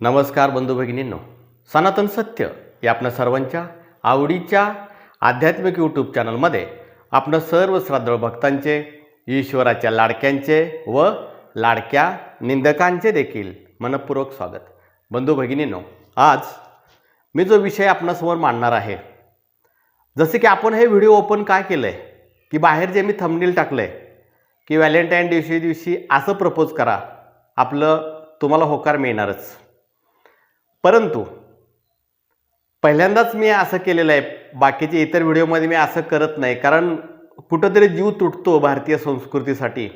नमस्कार बंधू भगिनींनो. सनातन सत्य या आपल्या सर्वांच्या आवडीच्या आध्यात्मिक यूट्यूब चॅनलमध्ये आपलं सर्व श्रद्धाळू भक्तांचे ईश्वराच्या लाडक्यांचे व लाडक्या निंदकांचे देखील मनपूर्वक स्वागत. बंधू भगिनींनो आज मी जो विषय आपणासमोर मांडणार आहे जसे की आपण हे व्हिडिओ ओपन काय केलं आहे की बाहेर जे मी थंबनील टाकलं आहे की व्हॅलेंटाईन दिवशी दिवशी असं प्रपोज करा आपलं तुम्हाला होकार मिळणारच. परंतु पहिल्यांदाच मी असं केलेलं आहे. बाकीचे इतर व्हिडिओमध्ये मी असं करत नाही. कारण कुठंतरी जीव तुटतो भारतीय संस्कृतीसाठी.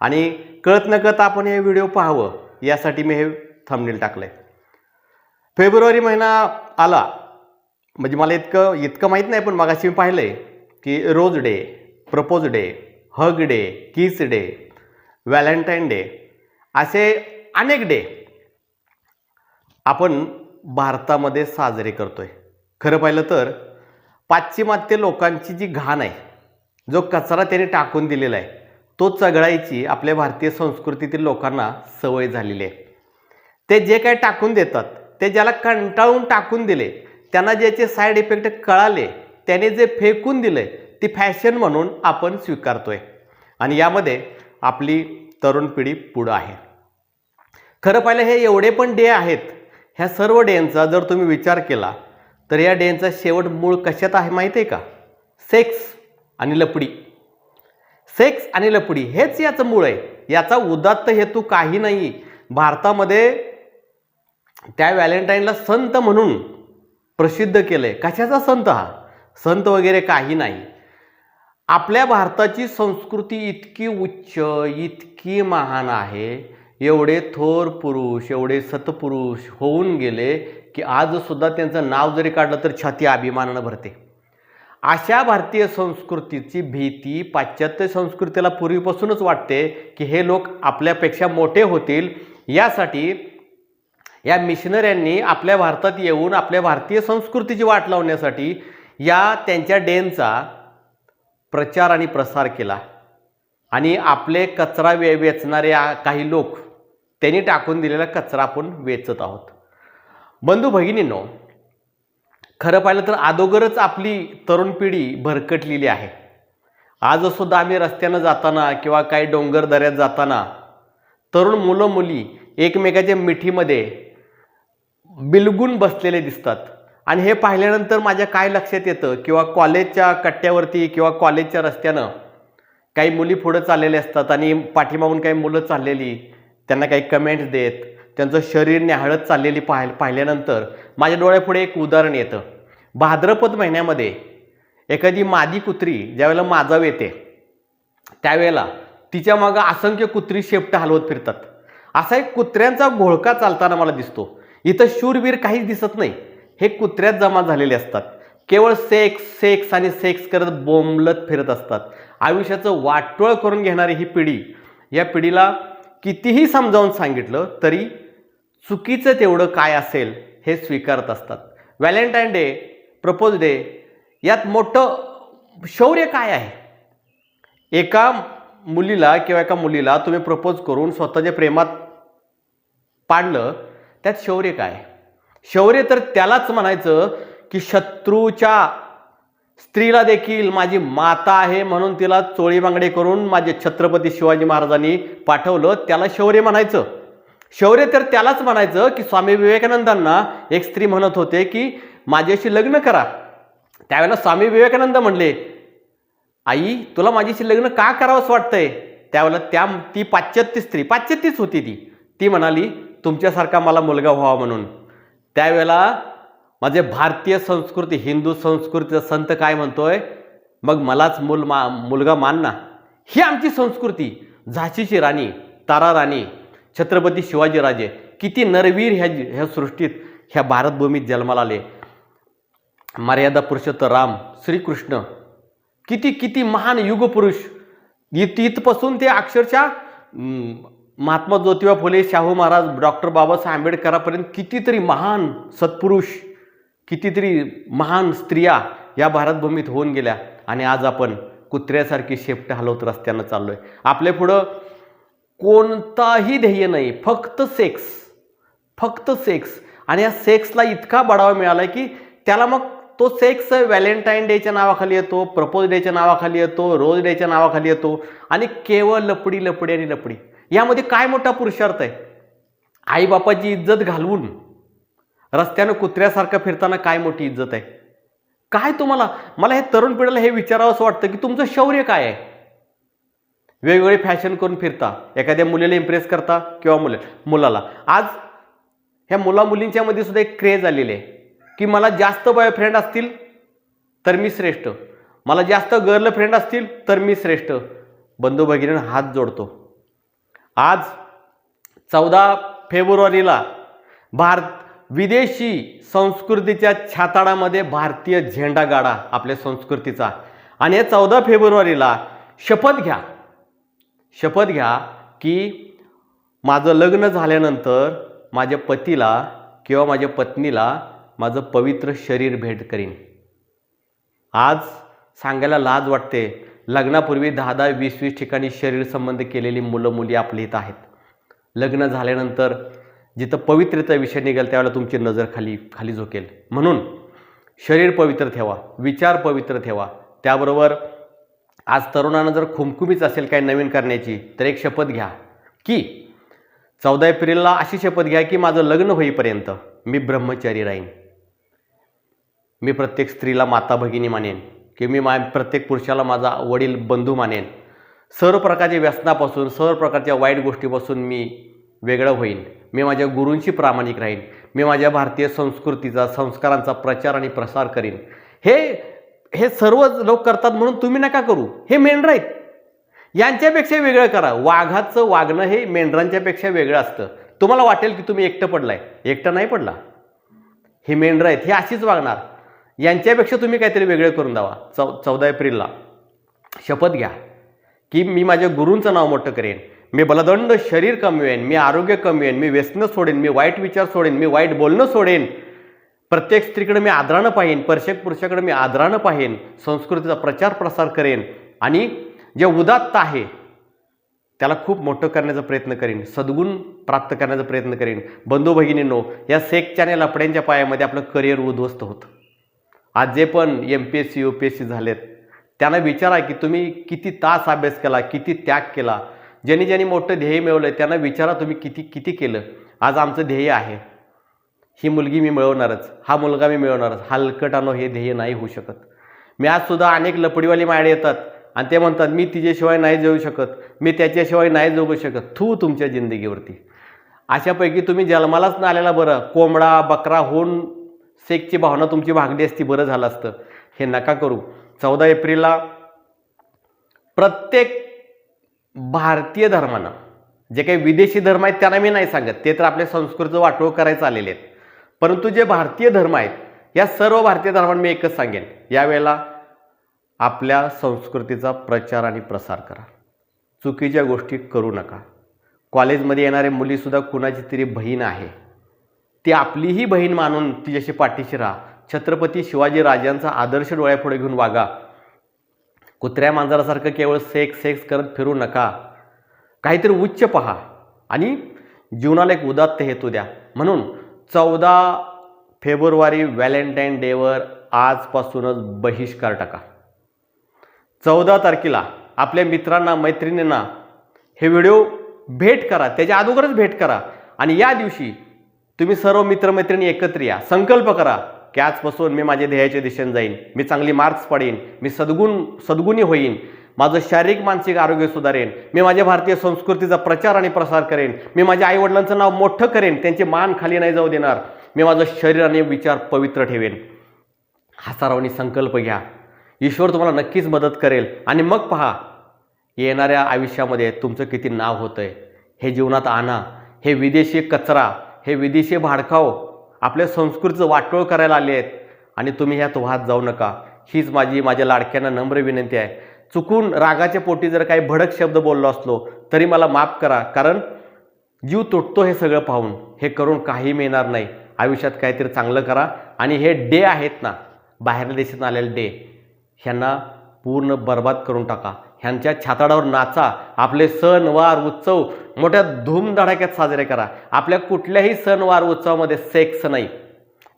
आणि कळत न कळत आपण हे व्हिडिओ पाहावं यासाठी मी हे थंबनेल टाकलं आहे फेब्रुवारी महिना आला. म्हणजे मला इतकं इतकं माहीत नाही पण मगाशी मी पाहिलं आहे की rose day propose day hug day kiss day Valentine day असे अनेक डे आपण भारतामध्ये साजरे करतो आहे खरं पाहिलं तर पाश्चिमात्य लोकांची जी घाण आहे जो कचरा त्यांनी टाकून दिलेला आहे तो चघळायची आपल्या भारतीय संस्कृतीतील लोकांना सवय झालेली आहे. ते जे काय टाकून देतात ते ज्याला कंटाळून टाकून दिले त्यांना ज्याचे साईड इफेक्ट कळाले त्याने जे फेकून दिले ती फॅशन म्हणून आपण स्वीकारतोय. आणि यामध्ये आपली तरुण पिढी पुढं आहे. खरं पाहिलं हे एवढे पण डे आहेत ह्या सर्व डेंचा जर तुम्ही विचार केला तर या डेंचा शेवट मूळ कशात आहे माहिती आहे का? सेक्स आणि लपडी. सेक्स आणि लपडी हेच याचं मूळ आहे. याचा उदात्त हेतू काही नाही. भारतामध्ये त्या व्हॅलेंटाईनला संत म्हणून प्रसिद्ध केलं आहे कशाचा संत हा? संत वगैरे काही नाही. आपल्या भारताची संस्कृती इतकी उच्च इतकी महान आहे एवढे थोर पुरुष एवढे सतपुरुष होऊन गेले की आजसुद्धा त्यांचं नाव जरी काढलं तर छाती अभिमानानं भरते. अशा भारतीय संस्कृतीची भीती पाश्चात्य संस्कृतीला पूर्वीपासूनच वाटते की हे लोक आपल्यापेक्षा मोठे होतील. यासाठी या मिशनऱ्यांनी आपल्या भारतात येऊन आपल्या भारतीय संस्कृतीची वाट लावण्यासाठी या त्यांच्या डेनचा प्रचार आणि प्रसार केला. आणि आपले कचरा वे वेचणारे काही लोक त्यांनी टाकून दिलेला कचरा आपण वेचत आहोत. बंधू भगिनींनो खरं पाहिलं तर अगोदरच आपली तरुण पिढी भरकटलेली आहे. आजसुद्धा आम्ही रस्त्यानं जाताना किंवा काही डोंगर दऱ्यात जाताना तरुण मुलं मुली एकमेकाच्या मिठीमध्ये बिलगून बसलेले दिसतात. आणि हे पाहिल्यानंतर माझ्या काय लक्षात येतं किंवा कॉलेजच्या कट्ट्यावरती किंवा कॉलेजच्या रस्त्यानं काही मुली पुढं चाललेल्या असतात आणि पाठीमागून काही मुलं चाललेली त्यांना काही कमेंट्स देत त्यांचं शरीर न्याहाळत चाललेली पाह पाहिल्यानंतर माझ्या डोळ्यापुढे एक उदाहरण येतं. भाद्रपद महिन्यामध्ये एखादी मादी कुत्री ज्यावेळेला माजाव येते त्यावेळेला तिच्या मागं असंख्य कुत्री शेपटं हलवत फिरतात. असा एक कुत्र्यांचा घोळका चालताना मला दिसतो. इथं शूरवीर काहीच दिसत नाही. हे कुत्र्यात जमा झालेले असतात. केवळ सेक्स सेक्स आणि सेक्स करत बोंबलत फिरत असतात. आयुष्याचं वाटोळ करून घेणारी ही पिढी या पिढीला कितीही समजावून सांगितलं तरी चुकीचं तेवढं काय असेल हे स्वीकारत असतात. व्हॅलेंटाईन डे प्रपोज डे यात मोठं शौर्य काय आहे? एका मुलीला किंवा एका मुलीला तुम्ही प्रपोज करून स्वतःच्या प्रेमात पाडलं त्यात शौर्य काय? शौर्य तर त्यालाच म्हणायचं की शत्रूच्या स्त्रीला देखील माझी माता आहे म्हणून तिला चोळी बांगडे करून माझे छत्रपती शिवाजी महाराजांनी पाठवलं. त्याला शौर्य म्हणायचं. शौर्य तर त्यालाच म्हणायचं की स्वामी विवेकानंदांना एक स्त्री म्हणत होते की माझ्याशी लग्न करा. त्यावेळेला स्वामी विवेकानंद म्हणले आई तुला माझ्याशी लग्न का करावंच वाटतंय? त्यावेळेला त्या ती पाश्चात्य स्त्री पाश्चात्यच होती ती. ती म्हणाली तुमच्यासारखा मला मुलगा व्हावा म्हणून. त्यावेळेला माझे भारतीय संस्कृती हिंदू संस्कृतीचा संत काय म्हणतोय? मग मलाच मूल मा मुलगा मान ना. ही आमची संस्कृती. झाशीची राणी तारा राणी छत्रपती शिवाजीराजे किती नरवीर ह्या ह्या सृष्टीत ह्या भारतभूमीत जन्माला आले. मर्यादा पुरुषोत्तम राम श्रीकृष्ण. किती किती महान युगपुरुष. इत इथपासून ते अक्षरशः महात्मा ज्योतिबा फुले शाहू महाराज डॉक्टर बाबासाहेब आंबेडकरापर्यंत कितीतरी महान सत्पुरुष. कितीतरी महान स्त्रिया या भारतभूमीत होऊन गेल्या आणि आज आपण कुत्र्यासारखी शेपटं हलवत रस्त्यानं चाललो आहे आपल्या पुढं कोणताही ध्येय नाही फक्त सेक्स फक्त सेक्स. आणि या सेक्सला इतका बढावा मिळाला की त्याला मग तो सेक्स व्हॅलेंटाईन डेच्या नावाखाली येतो प्रपोज डेच्या नावाखाली येतो रोज डेच्या नावाखाली येतो आणि केवळ लपडी लपडी आणि लपडी. यामध्ये काय मोठा पुरुषार्थ आहे? आईबापाची इज्जत घालवून रस्त्यानं कुत्र्यासारखं फिरताना काय मोठी इज्जत आहे? काय तुम्हाला? मला हे तरुण पिढीला हे विचारावं असं वाटतं की तुमचं शौर्य काय आहे? वेगवेगळे फॅशन करून फिरता एखाद्या मुलीला इम्प्रेस करता किंवा मुले मुलाला. आज ह्या मुला मुलींच्या मध्ये सुद्धा एक क्रेज आलेली आहे की मला जास्त बॉयफ्रेंड असतील तर मी श्रेष्ठ. मला जास्त गर्लफ्रेंड असतील तर मी श्रेष्ठ. बंधू भगिनीनं हात जोडतो. आज चौदा फेब्रुवारीला भारत विदेशी संस्कृतीच्या छाताडामध्ये भारतीय झेंडा गाडा आपल्या संस्कृतीचा. आणि चौदा फेब्रुवारीला शपथ घ्या. शपथ घ्या की माझं लग्न झाल्यानंतर माझ्या पतीला किंवा माझ्या पत्नीला माझं पवित्र शरीर भेट करीन. आज सांगायला लाज वाटते. लग्नापूर्वी दहा दहा वीस वीस ठिकाणी शरीर संबंध केलेली मुलं मुली आपल्या इथं आहेत. लग्न झाल्यानंतर जिथं पवित्रता विषय निघेल त्यावेळेला तुमची नजर खाली खाली झोकेल. म्हणून शरीर पवित्र ठेवा विचार पवित्र ठेवा. त्याबरोबर आज तरुणांना जर खुमखुमीच असेल काही नवीन करण्याची तर एक शपथ घ्या. की चौदा एप्रिलला अशी शपथ घ्या की माझं लग्न होईपर्यंत मी ब्रह्मचारी राहीन. मी प्रत्येक स्त्रीला माता भगिनी मानेन की मी मा प्रत्येक पुरुषाला माझा वडील बंधू मानेन. सर्व प्रकारच्या व्यसनापासून सर्व प्रकारच्या वाईट गोष्टीपासून मी वेगळं होईन. मी माझ्या गुरूंशी प्रामाणिक राहीन. मी माझ्या भारतीय संस्कृतीचा संस्कारांचा प्रचार आणि प्रसार करीन. हे हे सर्व लोक करतात म्हणून तुम्ही नका करू. हे मेंढर आहेत. यांच्यापेक्षा वेगळं करा. वाघाचं वागणं हे मेंढरांच्यापेक्षा वेगळं असतं. तुम्हाला वाटेल की तुम्ही एकटं पडलाय. एकटं नाही पडला. हे मेंढरं आहेत. हे अशीच वागणार. यांच्यापेक्षा तुम्ही काहीतरी वेगळं करून द्यावा. चौ चौदा एप्रिलला. शपथ घ्या. की मी माझ्या गुरूंचं नाव मोठं करेन. मी बलदंड शरीर कमवेन मी आरोग्य कमवेन मी व्यसनं सोडेन मी वाईट विचार सोडेन मी वाईट बोलणं सोडेन. प्रत्येक स्त्रीकडे मी आदरानं पाहीन प्रत्येक पुरुषाकडे मी आदरानं पाहिन संस्कृतीचा प्रचार प्रसार करेन आणि जे उदात्त आहे त्याला खूप मोठं करण्याचा प्रयत्न करीन सद्गुण प्राप्त करण्याचा प्रयत्न करीन. बंधू भगिनींनो या सेकच्या आणि लपड्यांच्या पायामध्ये आपलं करिअर उद्ध्वस्त होतं. आज जे पण M P S C U P S C झालेत त्यांना विचारा की तुम्ही किती तास अभ्यास केला किती त्याग केला ज्यांनी ज्यांनी मोठं ध्येय मिळवलं त्यांना विचारा तुम्ही किती किती केलं. आज आमचं ध्येय आहे. ही मुलगी मी मिळवणारच. हा मुलगा मी मिळवणारच. हलकटानो हे ध्येय नाही होऊ शकत. मी आजसुद्धा अनेक लपडीवाली मायडे येतात. आणि ते म्हणतात मी तिच्याशिवाय नाही जगू शकत. मी त्याच्याशिवाय नाही जगू शकत. थू तुमच्या जिंदगीवरती. अशापैकी तुम्ही जन्मालाच ना आलेला बरं. कोंबडा बकरा होऊन सेकची भावना तुमची भागली असती बरं झालं असतं. हे नका करू. चौदा एप्रिलला प्रत्येक भारतीय धर्मानं जे काही विदेशी धर्म आहेत त्यांना मी नाही सांगत ते तर आपल्या संस्कृतीचं वाटोळ करायचं आलेले आहेत. परंतु जे भारतीय धर्म आहेत या सर्व भारतीय धर्मांना मी एकच सांगेन यावेळेला आपल्या संस्कृतीचा प्रचार आणि प्रसार करा. चुकीच्या गोष्टी करू नका. कॉलेजमध्ये येणाऱ्या मुलीसुद्धा कुणाची तरी बहीण आहे ती आपलीही बहीण मानून तिच्याशी पाठीशी राहा. छत्रपती शिवाजी राजांचा आदर्श डोळ्यापुढे घेऊन वागा. कुत्र्या मांजरासारखं केवळ सेक्स सेक्स करत फिरू नका. काहीतरी उच्च पहा आणि जीवनाला एक उदात्त हेतू द्या. म्हणून चौदा फेब्रुवारी व्हॅलेंटाईन डेवर आजपासूनच बहिष्कार टाका. चौदा तारखेला आपल्या मित्रांना मैत्रिणींना हे व्हिडिओ भेट करा. त्याच्या अगोदरच भेट करा. आणि या दिवशी तुम्ही सर्व मित्रमैत्रिणी एकत्र या. संकल्प करा. की आजपासून मी माझ्या ध्येयाच्या दिशेने जाईन. मी चांगली मार्क्स पडेन. मी सद्गुण सद्गुणी होईन. माझं शारीरिक मानसिक आरोग्य सुधारेन. मी माझ्या भारतीय संस्कृतीचा प्रचार आणि प्रसार करेन. मी माझ्या आईवडिलांचं नाव मोठं करेन. त्यांचे मान खाली नाही जाऊ देणार. मी माझं शरीर आणि विचार पवित्र ठेवेन. हा सरावणी संकल्प घ्या. ईश्वर तुम्हाला नक्कीच मदत करेल. आणि मग पहा येणाऱ्या आयुष्यामध्ये तुमचं किती नाव होतं आहे हे जीवनात आणा. हे विदेशी कचरा हे विदेशी भाडखाव आपल्या संस्कृतीचं वाटोळ करायला आले आहेत. आणि तुम्ही ह्यात वाहत जाऊ नका. हीच माझी माझ्या लाडक्यांना नम्र विनंती आहे. चुकून रागाच्या पोटी जर काही भडक शब्द बोललो असलो तरी मला माफ करा. कारण जीव तुटतो हे सगळं पाहून. हे करून काही मिळणार नाही. आयुष्यात काहीतरी चांगलं करा. आणि हे डे आहेत ना बाहेरल्या देशातून आलेले डे ह्यांना पूर्ण बर्बाद करून टाका. ह्यांच्या छाताडावर नाचा आपले सणवार उत्सव मोठ्या धूमधडाक्यात साजरे करा. आपल्या कुठल्याही सणवार उत्सवामध्ये सेक्स नाही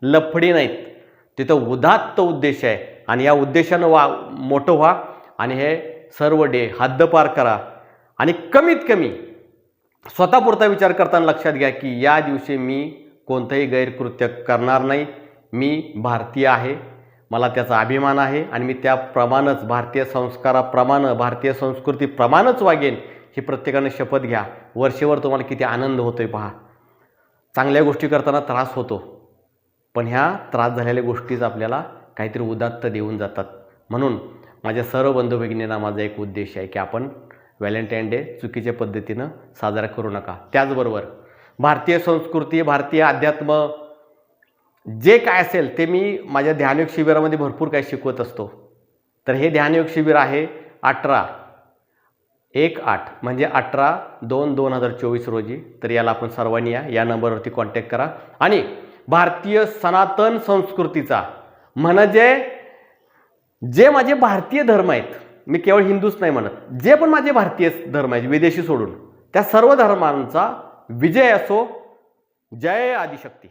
लफडी नाहीत तिथं उदात्त उद्देश आहे आणि या उद्देशानं वा मोठं व्हा आणि हे सर्व डे हद्दपार करा. आणि कमीत कमी स्वतःपुरता विचार करताना लक्षात घ्या की या दिवशी मी कोणतंही गैरकृत्य करणार नाही. मी भारतीय आहे. मला त्याचा अभिमान आहे आणि मी त्याप्रमाणेच भारतीय संस्काराप्रमाणे भारतीय संस्कृतीप्रमाणेच वागेन ही प्रत्येकाने शपथ घ्या. वर्षभर तुम्हाला किती आनंद होतोय पहा. चांगल्या गोष्टी करताना त्रास होतो पण ह्या त्रास झालेल्या गोष्टीच आपल्याला काहीतरी उदात्त देऊन जातात. म्हणून माझ्या सर्व बंधू भगिनींना माझा एक उद्देश आहे की आपण व्हॅलेंटाईन डे चुकीच्या पद्धतीनं साजरा करू नका. त्याचबरोबर भारतीय संस्कृती भारतीय अध्यात्म जे काय असेल ते मी माझ्या ध्यानयोग शिबिरामध्ये भरपूर काही शिकवत असतो. तर हे ध्यानयोग शिबिर आहे अठरा एक आठ म्हणजे अठरा दोन दोन हजार चोवीस रोजी. तर याला आपण सर्वांनी या या नंबरवरती कॉन्टॅक्ट करा. आणि भारतीय सनातन संस्कृतीचा म्हणजे जे माझे भारतीय धर्म आहेत मी केवळ हिंदूच नाही म्हणत जे पण माझे भारतीय धर्म आहेत विदेशी सोडून त्या सर्व धर्मांचा विजय असो जय आदिशक्ती.